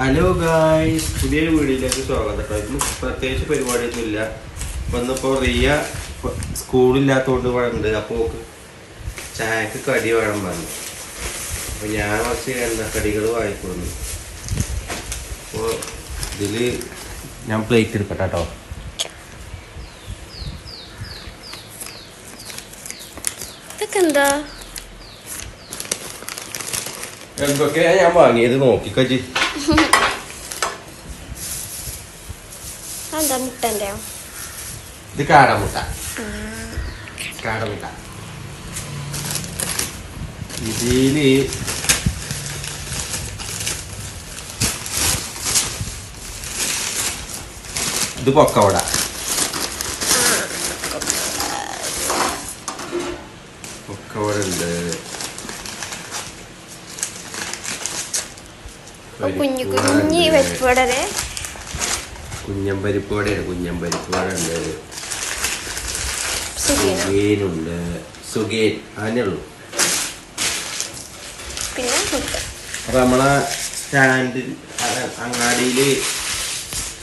Hello guys പുതിയൊരു വീഡിയോയിലേക്ക് സ്വാഗതം. കേട്ടോ ഇന്ന് പ്രത്യേകിച്ച് പരിപാടിയൊന്നുമില്ല. വന്നപ്പോൾ റിയ സ്കൂളില്ലാത്തതുകൊണ്ട് ഇവിടെ അപ്പോ അപ്പോൾ ചായക്ക് കടി വേണം പറഞ്ഞു. അപ്പോൾ ഞാൻ കുറച്ച് എണ്ണക്കടികൾ വാങ്ങിക്കൊടുന്നു. അപ്പോൾ ഇതിൽ ഞാൻ പ്ലേറ്റ് എടുക്കട്ടെ കേട്ടോ എന്താ എന്തൊക്കെയാ ഞാൻ വാങ്ങിയത് നോക്കിക്കജി അതെന്താ മുട്ടന്റെയോ? ഇത് കാടമുട്ട കാടമുട്ട ഇതിൽ ഇത് പൊക്കവട പൊക്കവട ഉണ്ട്. കുഞ്ഞു കുഞ്ഞി വെച്ചുവിടരെ കുഞ്ഞമ്പരിപ്പ് വടയുണ്ട് കുഞ്ഞമ്പരിപ്പ് വട ഉണ്ട് സുഗേനുണ്ട് സുഗേൻ അതിനേ ഉള്ളൂ. പിന്നെ അപ്പൊ നമ്മളെ സ്റ്റാൻഡിൽ അങ്ങാടിയിൽ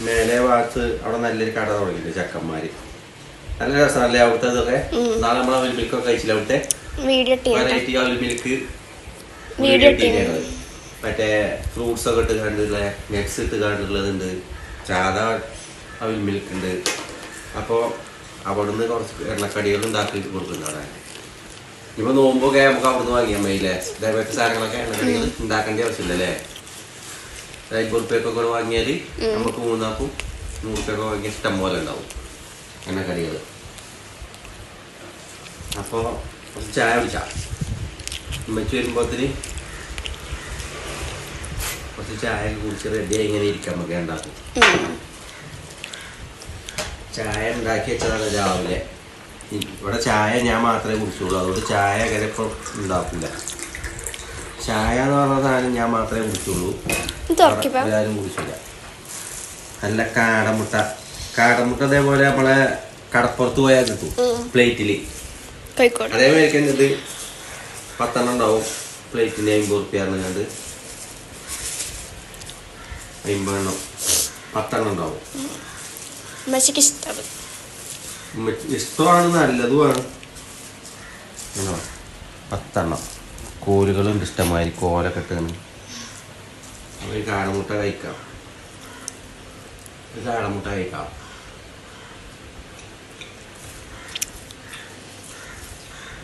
മേലെ ഭാഗത്ത് അവിടെ നല്ലൊരു കട തുടങ്ങിയിട്ടുണ്ട് ചക്കന്മാര്. നല്ല രസമല്ലേ അവിടുത്തെ ഇതൊക്കെ. നാളെ നമ്മളെ മിൽക്കൊക്കെ കഴിച്ചില്ല അവിടുത്തെ? വെറൈറ്റി മിൽക്ക് വീഡിയോ ടീം മറ്റേ ഫ്രൂട്ട്സ് ഒക്കെ ഇട്ട് കണ്ടുള്ള നട്ട്സ് ഇട്ട് കണ്ടുള്ളതുണ്ട് ചാത അവൽ മിൽക്ക് ഉണ്ട്. അപ്പോൾ അവിടുന്ന് കുറച്ച് എണ്ണക്കടികൾ ഉണ്ടാക്കിയിട്ട് കൊടുക്കുന്നുണ്ട് അവിടെ. ഇപ്പൊ നോമ്പൊക്കെ നമുക്ക് അവിടുന്ന് വാങ്ങിയാൽ മതിയില്ലേ ഇതേപോലത്തെ സാധനങ്ങളൊക്കെ എണ്ണക്കടികൾ ഉണ്ടാക്കേണ്ട ആവശ്യമില്ലല്ലേ അതായത് റുപ്യൊക്കെ കൂടെ വാങ്ങിയാൽ നമുക്ക് മൂന്നാക്കും നൂറ് റുപ്യൊക്കെ വാങ്ങിയ ഇഷ്ടം പോലെ ഉണ്ടാവും എണ്ണക്കടികൾ. അപ്പോൾ കുറച്ച് ചായ കുടിച്ചാൽ ഉമ്മച്ച് വരുമ്പോഴത്തിന് കുറച്ച് ചായ കുടിച്ച് റെഡിയായി ഇങ്ങനെ ഇരിക്കാൻ നമുക്ക് ഉണ്ടാക്കും ചായ ഉണ്ടാക്കി വെച്ചതാണ് രാവിലെ. ഇവിടെ ചായ ഞാൻ മാത്രമേ കുടിച്ചുള്ളൂ. അതുകൊണ്ട് ചായ അങ്ങനെ ഇപ്പം ഉണ്ടാക്കില്ല. ചായ എന്ന് പറഞ്ഞ സാധനം ഞാൻ മാത്രമേ കുടിച്ചുള്ളൂ. എല്ലാവരും കുടിച്ചില്ല. നല്ല കാടമുട്ട. കാടമുട്ട അതേപോലെ നമ്മളെ കടപ്പുറത്ത് പോയാൽ കിട്ടും. പ്ലേറ്റിൽ. അതേപോലെ ഇത് പത്തെണ്ണം ഉണ്ടാവും. പ്ലേറ്റിന് അമ്പത് റുപ്യ കണ്ട് അമ്പതെണ്ണം പത്തെണ്ണം ഉണ്ടാവും ഉമ്മച്ചിക്ക് ഉമ്മച്ചി ഇഷ്ടമാണ് നല്ലതുമാണ്? പത്തെണ്ണം. കോലുകളുണ്ട് ഇഷ്ടമായി കോലൊക്കെ ഇട്ടാണ് ഈ കാടമുട്ട കഴിക്കാം. ഉം കാടമുട്ട കഴിക്കാം.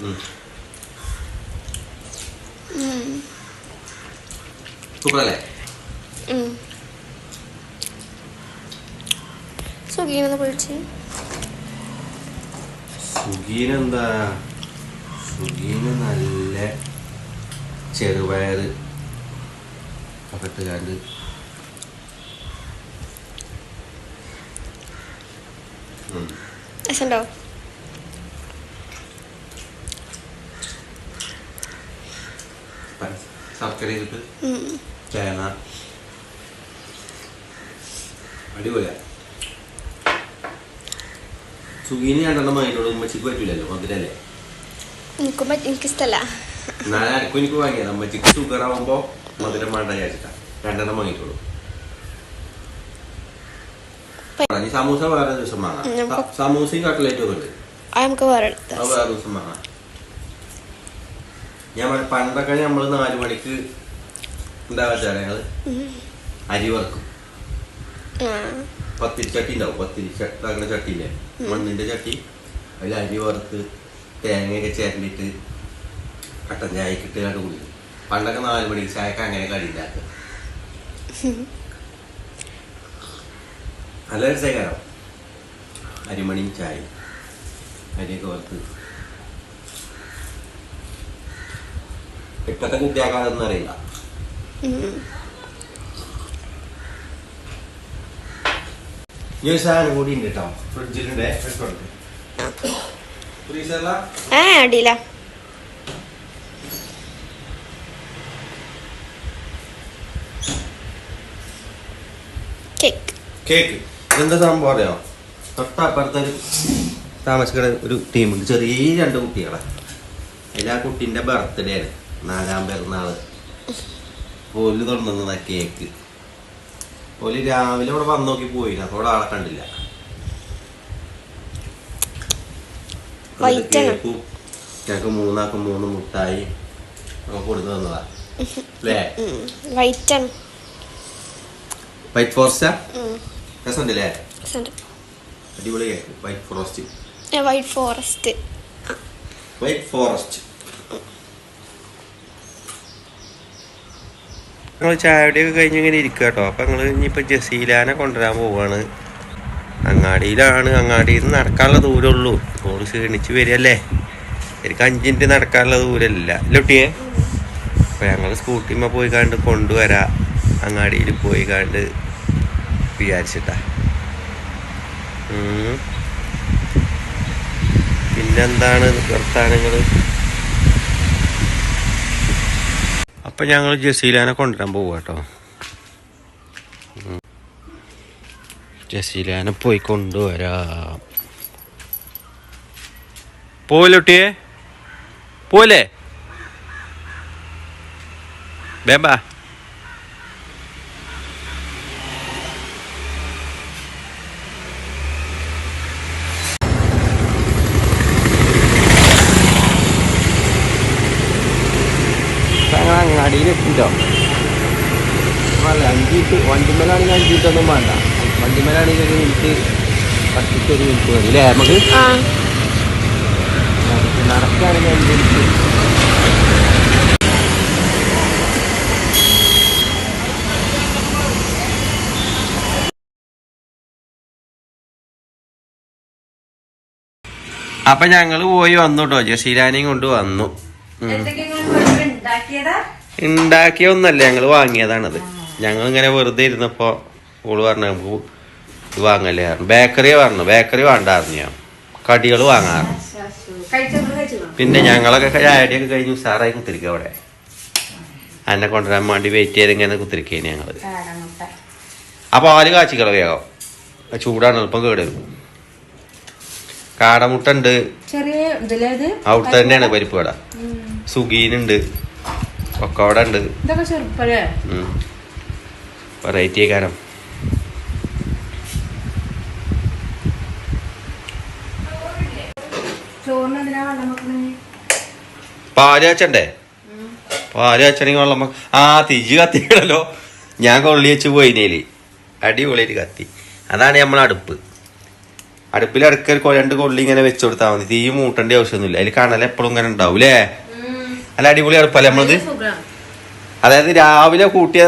ഉം. സൂപ്പറല്ലേ? സുഖീനെന്ന് വിളിച്ച്. സുഗീനെന്താ സുഗീന് നല്ല ചെറുപയറ്. ഒക്കെ ഇട്ടുകാണ്ട്. രസമുണ്ടോ ശർക്കര. തേങ്ങ. അടിപൊളിയാ. സുഗീന് രണ്ടെണ്ണം വാങ്ങിയിട്ടുള്ളൂ ഉമ്മച്ചിക്ക് പറ്റൂലല്ലോ മധുരല്ലേ? എനിക്കും എനിക്കിഷ്ടല്ല. നാളെ ആർക്കും എനിക്ക് വാങ്ങിയത്. അമ്മച്ചിക്ക് ഷുഗർ ആവുമ്പോ മധുരം വേണ്ട വിചാരിച്ചിട്ടാ. രണ്ടെണ്ണം വാങ്ങിയിട്ടുള്ളൂ. സമൂസ വേറെ ദിവസം വാങ്ങാം. സമൂസയും കട്ട്ലേറ്റും ഉണ്ട്. നമുക്ക് വേറെ ദിവസം വാങ്ങാം. ഞാൻ പണ്ടൊക്കെ നമ്മൾ നാലു മണിക്ക് എന്താ വെച്ചാൽ ഞങ്ങൾ അരി വറുക്കും. പത്തിരി ചട്ടി ഉണ്ടാവും. പത്തിരി ചട്ടാക്കുന്ന ചട്ടിയില്ലേ? മണ്ണിന്റെ ചട്ടി. അതിൽ അരി വറുത്ത് തേങ്ങയൊക്കെ ചേരണ്ടിട്ട് കട്ടൻ ചായക്ക് ഇട്ട് കണ്ട് കുടിക്കും പണ്ടൊക്കെ നാല് മണിക്ക് ചായക്ക് അങ്ങനെ കടി ഉണ്ടാക്കുക. നല്ല രസകരം അരിമണിയും ചായ അരിയൊക്കെ വറുത്ത്. ഇപ്പത്തെ കുട്ടിയാക്കാതൊന്നും അറിയില്ല. ഈ ഒരു സാധനം കൂടി ഉണ്ട് കേട്ടോ. ഫ്രിഡ്ജിലുണ്ട്. എടുത്തോണ്ട് ഫ്രീസറിലാ? ഏ അടിയില്ല കേക്ക് കേക്ക് ഇതെന്താ സംഭവം അറിയാം? തൊട്ടപ്പുറത്തെ ഒരു താമസിക്കുന്ന ഒരു ടീമുണ്ട്. ചെറിയ രണ്ട് കുട്ടികളെ. എല്ലാ ആ കുട്ടീന്റെ ബർത്ത്ഡേ ആണ്. നാലാം പിറന്നാൾ പോലും തുറന്നതാ കേക്ക് ഓൽ രാവിലെ ഇവിടെ വന്നു നോക്കി പോയി അതോടെ ആളെ കണ്ടില്ല. കേക്കും, ഞങ്ങക്ക് മൂന്നാക്കും മൂന്ന് മുട്ടായി നമുക്ക് കൊടുത്തു തന്നതാ. അല്ലേ? വൈറ്റ് ആണ്. വൈറ്റ് ഫോറസ്റ്റാ? രസമുണ്ടല്ലേ? രസമുണ്ട്. അടിപൊളി cake. White forest. White forest. White forest. ഞങ്ങൾ ചായയുടെയൊക്കെ കഴിഞ്ഞ് ഇങ്ങനെ ഇരിക്കുക കേട്ടോ അപ്പം ഞങ്ങൾ ഇനിയിപ്പോൾ ജസീലാനെ കൊണ്ടുവരാൻ പോവുകയാണ് അങ്ങാടിയിലാണ്. അങ്ങാടിയിൽ നിന്ന് നടക്കാനുള്ള ഉള്ളൂ ഓൾ ക്ഷീണിച്ച് വരികയല്ലേ. എനിക്ക് അഞ്ച് മിനിറ്റ് നടക്കാനുള്ള ദൂരമില്ല. ലൊട്ടിയെ അപ്പോൾ ഞങ്ങൾ സ്കൂട്ടിമ്മ പോയി കണ്ട് കൊണ്ടുവരാം. അങ്ങാടിയിൽ പോയി കണ്ട് വിചാരിച്ചിട്ടാ. പിന്നെന്താണ് വർത്താനങ്ങൾ അപ്പം ഞങ്ങൾ ജസീലാനെ കൊണ്ടുവരാൻ പോവുക കേട്ടോ ജസീലാനെ പോയി കൊണ്ടുവരാം. പോലൊട്ടിയെ പോലെ ബേബാ അങ്ങാടിയിലെത്തിട്ടോ അല്ല അഞ്ച് മിനിറ്റ് വണ്ടിമേലാണെങ്കിൽ അഞ്ച് മിനിറ്റ് ഒന്നും വേണ്ട. വണ്ടിമേലാണെങ്കിൽ ഒരു മിനിറ്റ് പത്തിട്ട് ഒരു മിനിറ്റ് മതി അല്ലേ നമുക്ക്? ആ. നടക്കുകയാണെങ്കിൽ അഞ്ച് മിനിറ്റ്. അപ്പൊ ഞങ്ങൾ പോയി വന്നു കേട്ടോ ജസീരാനെയും കൊണ്ട് വന്നു. ഉം. ഉണ്ടാക്കിയതാ ഒന്നല്ല ഞങ്ങൾ വാങ്ങിയതാണത്. ഞങ്ങൾ ഇങ്ങനെ വെറുതെ ഇരുന്നപ്പോൾ ഓൾ പറഞ്ഞു നമുക്ക് ഇത് വാങ്ങല്ലേ? പറഞ്ഞു. ബേക്കറി പറഞ്ഞു. ബേക്കറി വേണ്ടായിരുന്നു ഞാൻ. കടികൾ വാങ്ങാറ്. കഴിച്ചോ കഴിച്ചോ പിന്നെ ഞങ്ങളൊക്കെ ചായടിയൊക്കെ കഴിഞ്ഞ് ഉഷാറായി കുത്തിരിക്കുക അവിടെ. എന്നെ കൊണ്ടുവരാൻ വേണ്ടി വെയിറ്റ് ചെയ്ത് ഇങ്ങനെ കുത്തിരിക്കേന് ഞങ്ങൾ അപ്പോൾ പാൽ കാച്ചിക്കള വേഗം. ചൂടാണ് എളുപ്പം കേട് കാടമുട്ടുണ്ട് കാടമുട്ട ഉണ്ട്. അവിടുത്തെ തന്നെയാണ് പരിപ്പ് കട സുഗീനുണ്ട് പൊക്കവട ഉണ്ട് ഇതൊക്കെ ചെറുപ്പല്ലേ? വെറൈറ്റി വെക്കണേ? പാൽ കാച്ചണെങ്കിൽ വെള്ളം ആ തിജ് കത്തിക്കണല്ലോ. ഞാൻ കൊള്ളി വെച്ച് പോയിനേൽ. അടിപൊളിയായിട്ട് കത്തി. അതാണ് നമ്മൾ അടുപ്പ്. അടുപ്പിൽ അടുക്കൽ രണ്ട് കൊള്ളി ഇങ്ങനെ വെച്ചു കൊടുത്താൽ മതി. തീ മൂട്ടേണ്ട ആവശ്യമൊന്നുമില്ല. അതിൽ കണൽ എപ്പോഴും ഇങ്ങനെ ഉണ്ടാവും അല്ലേ അല്ല അടിപൊളി അടുപ്പല്ലേ നമ്മളത്? അതായത് രാവിലെ കൂട്ടിയ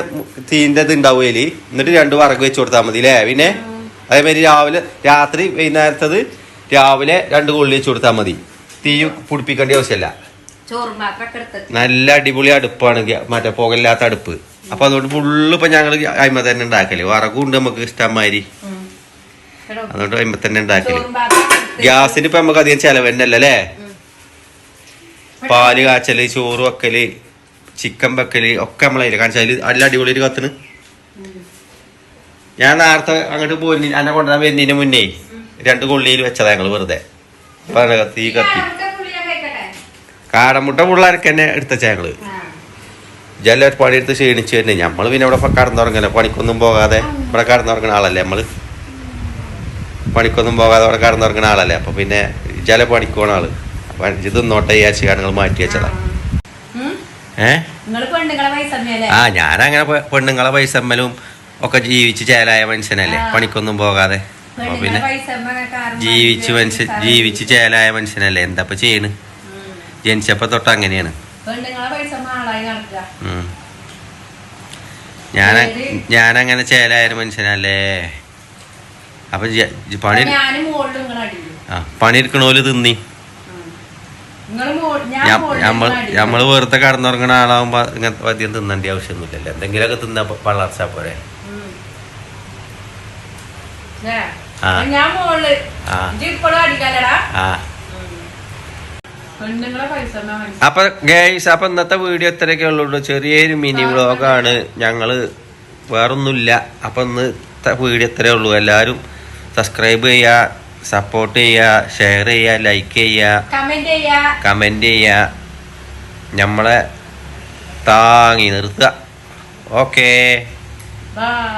തീന്റെ ഇത് ഉണ്ടാവും അതിൽ എന്നിട്ട് രണ്ട് വറക്ക് വെച്ച് കൊടുത്താൽ മതി അല്ലേ പിന്നെ അതേമാതിരി രാവിലെ രാത്രി വൈകുന്നേരത്തത് രാവിലെ രണ്ട് കൊള്ളി വെച്ച് കൊടുത്താൽ മതി. തീ പുടിപ്പിക്കേണ്ട ആവശ്യമില്ല നല്ല അടിപൊളി അടുപ്പാണ് മറ്റേ പുകയില്ലാത്ത അടുപ്പ്. അപ്പൊ അതുകൊണ്ട് ഫുള്ള് ഇപ്പൊ ഞങ്ങൾ അയിമ തന്നെ ഉണ്ടാക്കൽ വറക്കും ഉണ്ട് നമുക്ക് ഇഷ്ടമാതിരി. അതുകൊണ്ട് അയിമ തന്നെ ഉണ്ടാക്കൽ ഗ്യാസിന് ഇപ്പൊ നമുക്ക് അധികം ചെലവ് തന്നെ അല്ലേ പാൽ കാച്ചൽ ചോറ് വെക്കൽ ചിക്കൻ വെക്കൽ ഒക്കെ നമ്മളതിൽ. കാരണം അതിൽ നല്ല അടിപൊളി കത്തിന് ഞാൻ നേരത്തെ അങ്ങോട്ട് പോയി എന്നെ കൊണ്ടുവരാൻ വരുന്നതിന് മുന്നേ രണ്ട് കൊള്ളിയിൽ വെച്ചതാ ഞങ്ങൾ വെറുതെ. പറഞ്ഞ കത്തി ഈ കത്തി. കാടമുട്ട പിള്ളേർക്ക് തന്നെ എടുത്ത ഞങ്ങൾ. ആ. ജല പണിയെടുത്ത് ക്ഷീണിച്ച് തന്നെ നമ്മൾ പിന്നെ ഇവിടെ കടന്നുറങ്ങല്ലോ പണിക്കൊന്നും പോകാതെ ഇവിടെ കടന്നുറങ്ങുന്ന ആളല്ലേ നമ്മൾ പണിക്കൊന്നും പോകാതെ ഇവിടെ കടന്നുറങ്ങുന്ന ആളല്ലേ? അപ്പൊ പിന്നെ ജല പണിക്കുവാണ് പോണ ആൾ. അപ്പൊ ഇത് നോട്ടെ വിചാരിച്ച് ഞങ്ങൾ മാറ്റി വെച്ചതാ. ഉം? ഏ? പെണ്ണുങ്ങളെ പൈസ തന്നെയല്ലേ? ആ ഞാനങ്ങനെ പെണ്ണുങ്ങളെ പൈസമ്മലും ഒക്കെ ജീവിച്ച് ചേലായ മനുഷ്യനല്ലേ? പണിക്കൊന്നും പോകാതെ. അപ്പൊ പിന്നെ ജീവിച്ച് മനുഷ്യൻ ജീവിച്ച് ചേലായ മനുഷ്യനല്ലേ? എന്താ ഇപ്പൊ ചെയ്യണ്. ജനിച്ചപ്പോ തൊട്ട് അങ്ങനെയാണ്. ഞാൻ. ഞാനങ്ങനെ ചേലായ മനുഷ്യനല്ലേ? അപ്പൊ പണി ആ പണി എടുക്കണോൽ തിന്നി. ഞമ്മൾ വെറുതെ കടന്നുറങ്ങണ ആളാവുമ്പോ ഇങ്ങനത്തെ അധികം തിന്നേണ്ട ആവശ്യമൊന്നുമില്ലല്ലോ. എന്തെങ്കിലുമൊക്കെ തിന്നാ വളർച്ച പോരെ. അപ്പൊ ഗേസ് അപ്പൊ ഇന്നത്തെ വീഡിയോ ഇത്രയൊക്കെ ഉള്ളൂ ചെറിയൊരു മിനി വ്ലോഗാണ് ഞങ്ങൾ വേറൊന്നുമില്ല. അപ്പൊ ഇന്ന് വീഡിയോ ഇത്രയേ ഉള്ളൂ. എല്ലാവരും സബ്സ്ക്രൈബ് ചെയ്യുക സപ്പോർട്ട് ചെയ്യുക ഷെയർ ചെയ്യുക ലൈക്ക് ചെയ്യുക കമന്റ് ചെയ്യുക. നമ്മളെ താങ്ങി നിർത്തുക. Okay bye